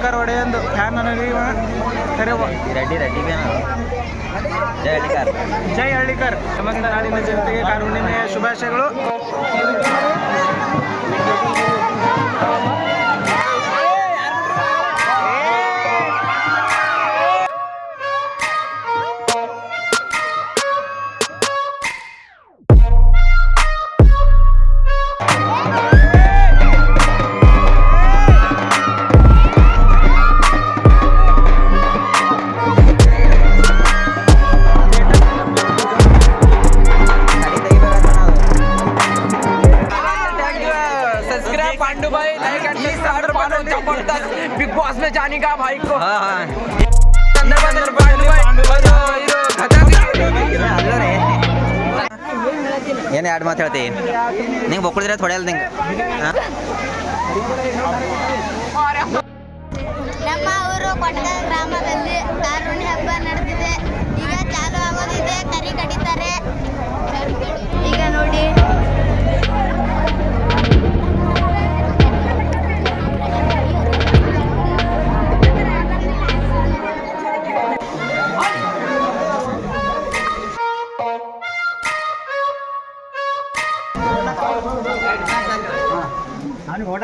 Hallikar ಒಡೆಯಂದು fan ಇವ ಕರೆವ ರೆಡ್ಡಿ ಬೇನ ಜಯ ಹಳ್ಳಿಕಾರ್. ಜೈ ಹಳ್ಳಿಕರ್. ಸಮಸ್ತ ನಾಡಿನ ಜನತೆಗೆ ಕಾರುಣ್ಯಮೆಯ ಶುಭಾಶಯಗಳು. ಎರಡು ಮಾತು ಹೇಳ್ತಿ. ನಿಂಗೆ ಬೊಕ್ಕಳಿದ್ರೆ ಥೊಡೆ ಅಲ್ಲ ನಿಂಗೆ. ನಮ್ಮ ಊರು ಕೊಟ್ಟ ಗ್ರಾಮದಲ್ಲಿ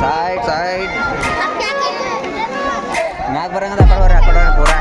ಸೈಡ್ ಸೈಡ್ ಮ್ಯಾಗ ಬರಂಗದ ಆ ಕಡೆ ಬರ್ರಿ ಆ ಕಡೆ ಬರ್ರಿ. ಪೂರಾ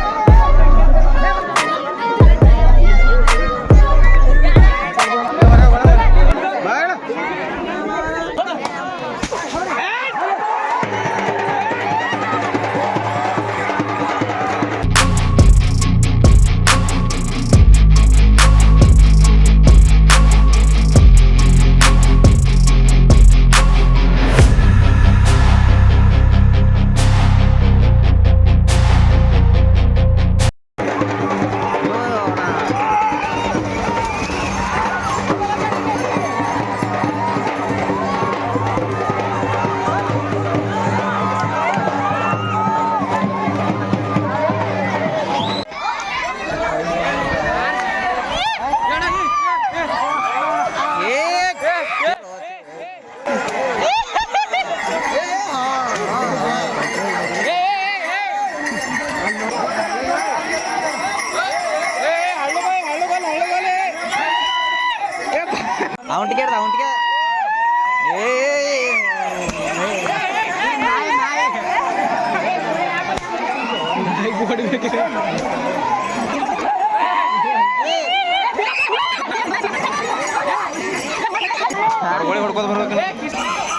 அவன் டிக்கெட் அவன் டிக்கெட்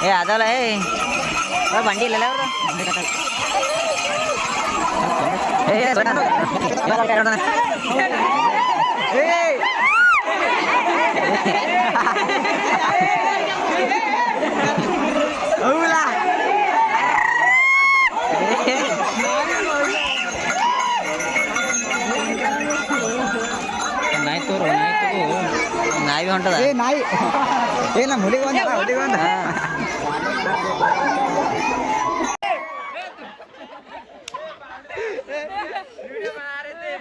ஏ அதால ஏ வண்டி இல்லைல்ல வண்டி கட்டல ஏ ஏ ಏ ಏ, ಬೇಡ. ಇವಾಗ ಬೇಡ ನೋಡೋಣ. ಏಯ್. ಹೌದಾ? ನಾಯಿ ತೋರು ನಾಯಿ ತಗೋ ನಾಯಿ ಹೊಂಟದ ಏ ನಾಯಿ ಏ ನಮ್ಮ ಹುಲಿಗೆ ಒಂದ ಹುಲಿಗೆ ಒಂದ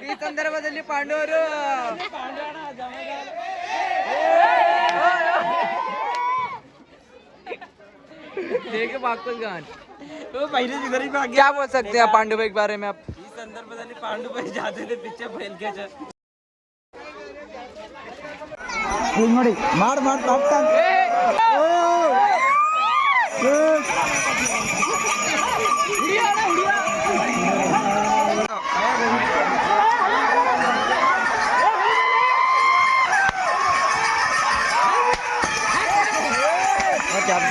ಈ ಸಂದರ್ಭದಲ್ಲಿ ಪಾಂಡವರು पहले क्या बोल सकते हैं पांडु भाई के बारे में आप? इस अंदर पता नहीं पांडु भाई जाते थे पीछे फैल के चल मार। मार ए, ए,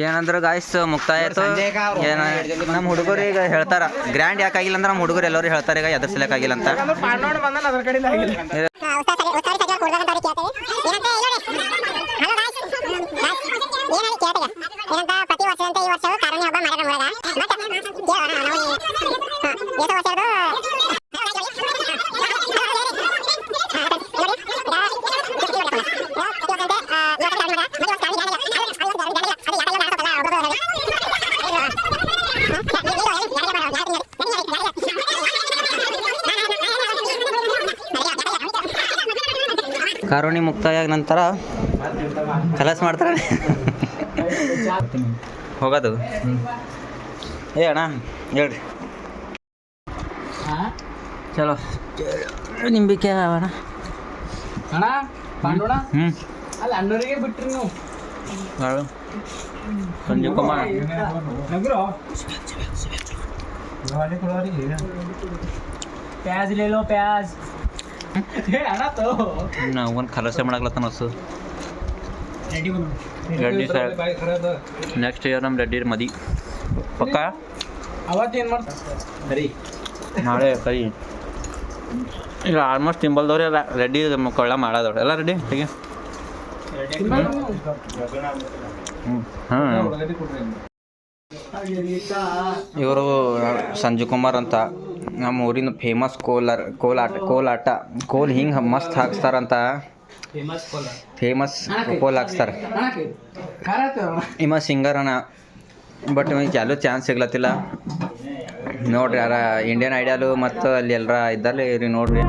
ಏನಂದ್ರೆ ಗಾಯ್ಸ್ ಮುಕ್ತಾಯ ಆಯ್ತು ಏನ ನಮ್ಮ ಹುಡುಗರು ಈಗ ಹೇಳ್ತಾರ ಗ್ರ್ಯಾಂಡ್ ಯಾಕಾಗಿಲ್ಲ ಅಂದ್ರೆ ನಮ್ಮ ಹುಡುಗರು ಎಲ್ಲರೂ ಹೇಳ್ತಾರೆ ಈಗ ಎದ್ರ ಸಲಕ್ಕಾಗಿಲ್ಲ ಅಂತ ಯಾಕಂದ್ರೆ ಪಾಂಡವಣ್ಣ ಬಂದಾನ ಅದ್ರ ಕಡೆಯಿಂದ ಆಗಿಲ್ಲ ಪ್ರತಿ ಕಾರುಣಿ ಮುಕ್ತಾಯ ಆದ ನಂತರ ಕಲಸ್ ಮಾಡ್ತಾರೆ ಹೋಗೋದು ಏ ಅಣ್ಣ ಹೇಳ್ರಿ ಚಲೋ ನಿಂಬಿಕೆ ಅಣ್ಣ ಅಣ್ಣ ಪಾಂಡೋಣ ಹ್ಞೂ ಅಲ್ಲ ಅಣ್ಣವರಿಗೆ ಬಿಟ್ರಿ ನೀವು ಹೇಳು ಸಂಜೀವ್ ಕುಮಾರ್ प्याज ले लो प्याज ಅಣ್ಣ ತೋ ನಾವು ಒಂದು ಕಲಸೆ ಮಾಡಾಕ್ಲತ್ತಾನ ಹೊಸ. ರೆಡ್ಡಿ ಸರ್. ನೆಕ್ಸ್ಟ್ ಇಯರ್ ನಮ್ಮ ರೆಡ್ಡಿ ಮದಿ. ಪಕ್ಕ? ಅವತ್ತೇನು ಏನು ಮಾಡ್ತಾ? ಸರಿ. ನಾಳೆ ಕೈ ಈಗ ಆಲ್ಮೋಸ್ಟ್ ತಿಂಬಲ್ದವ್ರೆ ಎಲ್ಲ ರೆಡ್ಡಿ ಕೊಳ್ಳ ಮಾಡೋದವ್ರು. ಎಲ್ಲ ರೆಡಿ ಹೀಗೆ ಹ್ಞೂ ಇವರು ಸಂಜು ಕುಮಾರ್ ಅಂತ. ನಮ್ಮ ಊರಿನ ಫೇಮಸ್ ಕೋಲಾರ, ಕೋಲಾಟ ಕೋಲಾಟ, ಕೋಲ್ ಹಿಂಗೆ ಮಸ್ತ್ ಹಾಕ್ಸ್ತಾರಂತ ಫೇಮಸ್ ಕೋಲ ಹಾಕ್ಸ್ತಾರೆ. ಇಮ ಅಣ್ಣ ಬಟ್ ಇವಾಗ ಎಲ್ಲೂ ಚಾನ್ಸ್ ಸಿಗ್ಲತ್ತಿಲ್ಲ. ನೋಡ್ರಿ ಯಾರ ಇಂಡಿಯನ್ ಐಡಲು ಮತ್ತು ಅಲ್ಲಿ ಎಲ್ಲರ ಇದ್ದಲ್ಲಿ ಇವ್ರಿಗೆ ನೋಡ್ರಿ.